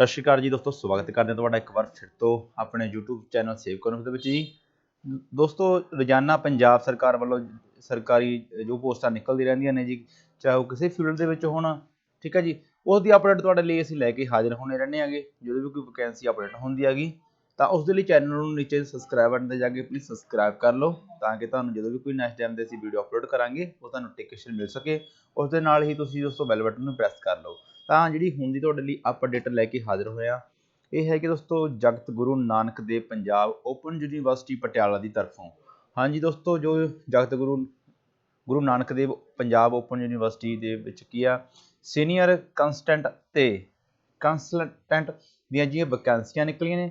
ਸਤਿ ਸ਼੍ਰੀ ਅਕਾਲ ਜੀ ਦੋਸਤੋ, ਸਵਾਗਤ ਕਰਦੇ ਹਾਂ ਤੁਹਾਡਾ ਇੱਕ ਵਾਰ ਫਿਰ ਤੋਂ ਆਪਣੇ YouTube ਚੈਨਲ ਸੇਵ ਕਰਨ ਦੇ ਵਿੱਚ ਜੀ। ਦੋਸਤੋ, ਰੋਜ਼ਾਨਾ ਪੰਜਾਬ ਸਰਕਾਰ ਵੱਲੋਂ ਸਰਕਾਰੀ ਜੋ ਪੋਸਟਾਂ ਨਿਕਲਦੀ ਰਹਿੰਦੀਆਂ ਨੇ ਜੀ, ਚਾਹੇ ਉਹ ਕਿਸੇ ਫੀਲਡ ਦੇ ਵਿੱਚ ਹੋਣ, ਠੀਕ ਹੈ ਜੀ, ਉਸ ਦੀ ਅਪਡੇਟ ਤੁਹਾਡੇ ਲਈ ਅਸੀਂ ਲੈ ਕੇ ਹਾਜ਼ਰ ਹੋਣੇ ਰਹਿੰਦੇ ਆਗੇ ਜਦੋਂ ਵੀ ਕੋਈ ਵੈਕੈਂਸੀ ਅਪਡੇਟ ਹੁੰਦੀ ਹੈਗੀ, ਤਾਂ ਉਸ ਦੇ ਲਈ ਚੈਨਲ ਨੂੰ ਨੀਚੇ ਸਬਸਕ੍ਰਾਈਬ ਬਟਨ ਤੇ ਜਾ ਕੇ ਪਲੀਜ਼ ਸਬਸਕ੍ਰਾਈਬ ਕਰ ਲਓ, ਤਾਂ ਕਿ ਤੁਹਾਨੂੰ ਜਦੋਂ ਵੀ ਕੋਈ ਨੈਕਸਟ ਟਾਈਮ ਦੇ ਅਸੀਂ ਵੀਡੀਓ ਅਪਲੋਡ ਕਰਾਂਗੇ, ਉਹ ਤੁਹਾਨੂੰ ਨੋਟੀਫਿਕੇਸ਼ਨ ਮਿਲ ਸਕੇ। ਉਸ ਦੇ ਨਾਲ ਹੀ ਤੁਸੀਂ ਦੋਸਤੋ ਬੈਲ ਬਟਨ ਨੂੰ ਪ੍ਰੈਸ ਕਰ ਲਓ। ਤਾਂ ਜਿਹੜੀ ਹੁਣ ਦੀ ਤੁਹਾਡੇ ਲਈ ਅਪਡੇਟ ਲੈ ਕੇ ਹਾਜ਼ਰ ਹੋਇਆ ਇਹ ਹੈ ਕਿ ਦੋਸਤੋ ਜਗਤ ਗੁਰੂ ਨਾਨਕ ਦੇਵ ਪੰਜਾਬ ਓਪਨ ਯੂਨੀਵਰਸਿਟੀ ਪਟਿਆਲਾ ਦੀ ਤਰਫੋਂ। ਹਾਂਜੀ ਦੋਸਤੋ, ਜੋ ਜਗਤ ਗੁਰੂ ਗੁਰੂ ਨਾਨਕ ਦੇਵ ਪੰਜਾਬ ਓਪਨ ਯੂਨੀਵਰਸਿਟੀ ਦੇ ਵਿੱਚ ਕੀ ਆ, ਸੀਨੀਅਰ ਕੰਸਟੈਂਟ ਤੇ ਕੰਸਲਟੈਂਟ ਦੀਆਂ ਜਿਹੜੀਆਂ ਵੈਕੈਂਸੀਆਂ ਨਿਕਲੀਆਂ ਨੇ,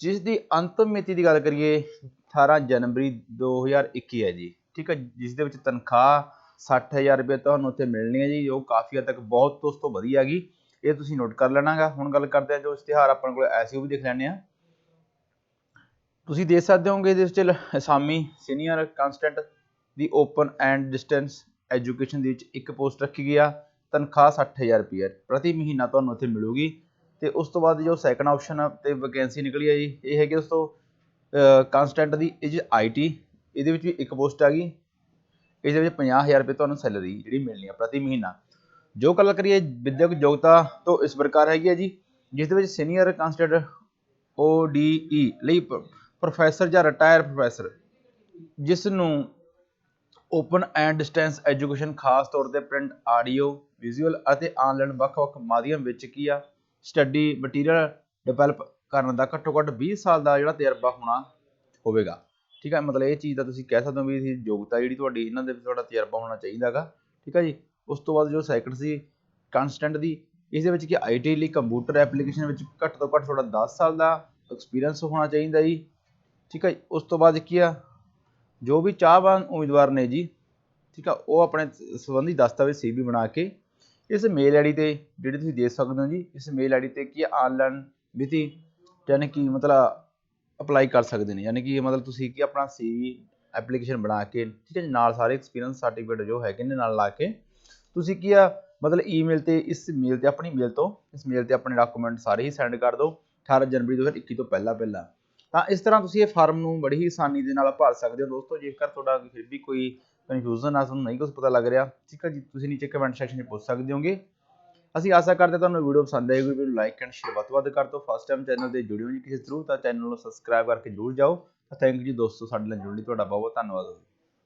ਜਿਸ ਦੀ ਅੰਤਮ ਮਿਤੀ ਦੀ ਗੱਲ ਕਰੀਏ 18 ਜਨਵਰੀ 2021 ਹੈ ਜੀ। ਠੀਕ ਹੈ, ਜਿਸ ਦੇ ਵਿੱਚ ਤਨਖਾਹ 60000 ਰੁਪਏ ਤੁਹਾਨੂੰ ਉੱਥੇ ਮਿਲਣੀ ਹੈ ਜੀ, ਉਹ ਕਾਫੀ ਹੱਦ ਤੱਕ ਬਹੁਤ ਉਸ ਤੋਂ ਵਧੀਆ ਹੈਗੀ ਇਹ ਤੁਸੀਂ ਨੋਟ ਕਰ ਲੈਣਾਗਾ। ਹੁਣ ਗੱਲ ਕਰਦੇ ਹਾਂ ਜੋ ਇਸ਼ਤਿਹਾਰ ਆਪਣੇ ਕੋਲ ਐਸੇ ਉਹ ਵੀ ਦੇਖ ਲੈਣੇ ਆ ਤੁਸੀਂ ਦੇਖ ਸਕਦੇ ਹੋਗੇ ਇਹਦੇ ਵਿੱਚ ਅਸਾਮੀ ਸੀਨੀਅਰ ਕੰਸਟੈਂਟ ਦੀ ਓਪਨ ਐਂਡ ਡਿਸਟੈਂਸ ਐਜੂਕੇਸ਼ਨ ਦੇ ਵਿੱਚ ਇੱਕ ਪੋਸਟ ਰੱਖੀ ਗਈ ਆ, ਤਨਖਾਹ 60000 ਰੁਪਏ ਪ੍ਰਤੀ ਮਹੀਨਾ ਤੁਹਾਨੂੰ ਉੱਥੇ ਮਿਲੂਗੀ। ਤੇ ਉਸ ਤੋਂ ਬਾਅਦ ਜੋ ਸੈਕੰਡ ਆਪਸ਼ਨ ਤੇ ਵੈਕੈਂਸੀ ਨਿਕਲੀ ਆ ਜੀ। ਇਹ ਹੈਗੀ ਉਸ ਤੋਂ ਕੰਸਟੈਂਟ ਦੀ ਇਹ ਜੀ ਆਈਟੀ ਇਹਦੇ ਵਿੱਚ ਵੀ ਇੱਕ ਪੋਸਟ ਆ ਗਈ। ਇਸ ਦੇ ਵਿੱਚ 50000 ਰੁਪਏ ਤੁਹਾਨੂੰ ਸੈਲਰੀ ਜਿਹੜੀ ਮਿਲਣੀ ਹੈ ਪ੍ਰਤੀ ਮਹੀਨਾ। ਜੋ ਗੱਲ ਕਰੀਏ ਵਿਦਿਅਕ ਯੋਗਤਾ ਤੋਂ ਇਸ ਪ੍ਰਕਾਰ ਹੈਗੀ ਹੈ ਜੀ, ਜਿਸ ਦੇ ਵਿੱਚ ਸੀਨੀਅਰ ਕੰਸਟੈਂਟ ODE ਲਈ ਪ੍ਰੋਫੈਸਰ ਜਾਂ ਰਿਟਾਇਰ ਪ੍ਰੋਫੈਸਰ ਜਿਸ ਨੂੰ ਓਪਨ ਐਂਡ ਡਿਸਟੈਂਸ ਐਜੂਕੇਸ਼ਨ ਖਾਸ ਤੌਰ ਤੇ ਪ੍ਰਿੰਟ ਆਡੀਓ ਵਿਜ਼ੂਅਲ ਅਤੇ ਆਨਲਾਈਨ ਵੱਖ-ਵੱਖ ਮਾਧਿਅਮ ਵਿੱਚ ਕੀ ਆ ਸਟੱਡੀ ਮਟੀਰੀਅਲ ਡਿਵੈਲਪ ਕਰਨ ਦਾ ਘੱਟੋ ਘੱਟ 20 ਸਾਲ ਦਾ ਜਿਹੜਾ ਤਜਰਬਾ ਹੋਣਾ ਹੋਵੇਗਾ। ਠੀਕ ਹੈ ਮਤਲਬ ਇਹ ਚੀਜ਼ ਦਾ ਤੁਸੀਂ ਕਹਿ ਸਕਦੇ ਹੋ ਵੀ ਇਹਦੀ ਯੋਗਤਾ ਜਿਹੜੀ ਤੁਹਾਡੀ, ਇਹਨਾਂ ਦੇ ਵਿੱਚ ਤੁਹਾਡਾ ਤਜਰਬਾ ਹੋਣਾ ਚਾਹੀਦਾ ਚਾਹੀਦਾਗਾ ਠੀਕ ਹੈ ਜੀ? ਉਸ ਤੋਂ ਬਾਅਦ ਜੋ ਸੈਕੰਡ ਸੀ ਕਨਸਟੈਂਟ ਦੀ, ਇਸ ਦੇ ਵਿੱਚ ਕਿ ਆਈਟੀ ਲਈ ਕੰਪਿਊਟਰ ਐਪਲੀਕੇਸ਼ਨ ਵਿੱਚ ਘੱਟ ਤੋਂ ਘੱਟ ਤੁਹਾਡਾ 10 ਸਾਲ ਦਾ ਐਕਸਪੀਰੀਅੰਸ ਹੋਣਾ ਚਾਹੀਦਾ ਜੀ, ਠੀਕ ਹੈ ਉਸ ਤੋਂ ਬਾਅਦ ਕੀ ਆ, ਜੋ ਵੀ ਚਾਹਵਾਨ ਉਮੀਦਵਾਰ ਨੇ ਜੀ, ਠੀਕ ਆ, ਉਹ ਆਪਣੇ ਸੰਬੰਧੀ ਦਸਤਾਵੇਜ਼ ਸੀਵੀ ਬਣਾ ਕੇ, ਇਸ ਮੇਲ ਆਈਡੀ ਤੇ ਜਿਹੜੀ ਤੁਸੀਂ ਦੇ ਸਕਦੇ ਹੋ ਜੀ, ਇਸ ਮੇਲ ਆਈਡੀ ਤੇ ਕੀ ਆਨਲਾਈਨ ਵਿਧੀ ਯਾਨੀ ਕਿ ਮਤਲਬ ਅਪਲਾਈ ਕਰ ਸਕਦੇ ਨੇ, ਯਾਨੀ ਕਿ ਮਤਲਬ ਤੁਸੀਂ ਕੀ ਆਪਣਾ ਸੀਵੀ ਐਪਲੀਕੇਸ਼ਨ ਬਣਾ ਕੇ, ਠੀਕ ਹੈ ਜੀ, ਨਾਲ ਸਾਰੇ ਐਕਸਪੀਰੀਅੰਸ ਸਰਟੀਫਿਕੇਟ ਜੋ ਹੈਗੇ ਨੇ ਨਾਲ ਲਾ ਕੇ, ਤੁਸੀਂ ਕੀ ਆ, ਮਤਲਬ ਈਮੇਲ ਤੇ, ਇਸ ਮੇਲ ਤੇ, ਆਪਣੀ ਮੇਲ ਤੋਂ, ਇਸ ਮੇਲ ਤੇ ਆਪਣੇ ਡਾਕੂਮੈਂਟ ਸਾਰੇ ਹੀ ਸੈਂਡ ਕਰ ਦਿਓ 18 ਜਨਵਰੀ 2021 ਤੋਂ ਪਹਿਲਾਂ ਪਹਿਲਾਂ। ਤਾਂ ਇਸ ਤਰ੍ਹਾਂ ਤੁਸੀਂ ਇਹ ਫਾਰਮ ਨੂੰ ਬੜੀ ਹੀ ਆਸਾਨੀ ਦੇ ਨਾਲ ਭਰ ਸਕਦੇ ਹੋ ਦੋਸਤੋ, ਜੇਕਰ ਤੁਹਾਡਾ ਫਿਰ ਵੀ ਕੋਈ ਕਨਫਿਊਜ਼ਨ ਆ, ਤੁਹਾਨੂੰ ਨਹੀਂ ਕੁਝ ਪਤਾ ਲੱਗ ਰਿਹਾ, ਠੀਕ ਹੈ ਜੀ, ਤੁਸੀਂ ਨੀਚੇ ਕਮੈਂਟ ਸੈਕਸ਼ਨ 'ਚ ਪੁੱਛ ਸਕਦੇ ਹੋਗੇ। ਅਸੀਂ ਆਸ਼ਾ ਕਰਦੇ ਤੁਹਾਨੂੰ ਵੀਡੀਓ ਪਸੰਦ ਆਏਗੀ, ਵੀਡੀਓ ਲਾਈਕ ਐਂਡ ਸ਼ੇਅਰ ਵੱਧ ਤੋਂ ਵੱਧ ਕਰ ਦਿਓ। ਫਸਟ ਟਾਈਮ ਚੈਨਲ ਤੇ ਜੁੜਿਓ ਜੀ ਕਿਸੇ ਥਰੂ ਤਾਂ ਚੈਨਲ ਨੂੰ ਸਬਸਕ੍ਰਾਈਬ ਕਰਕੇ ਜਰੂਰ ਜਾਓ। ਥੈਂਕ ਯੂ ਜੀ ਦੋਸਤੋ, ਸਾਡੇ ਨਾਲ ਜੁੜਨ ਲਈ ਤੁਹਾਡਾ ਬਹੁਤ ਬਹੁਤ ਧੰਨਵਾਦ।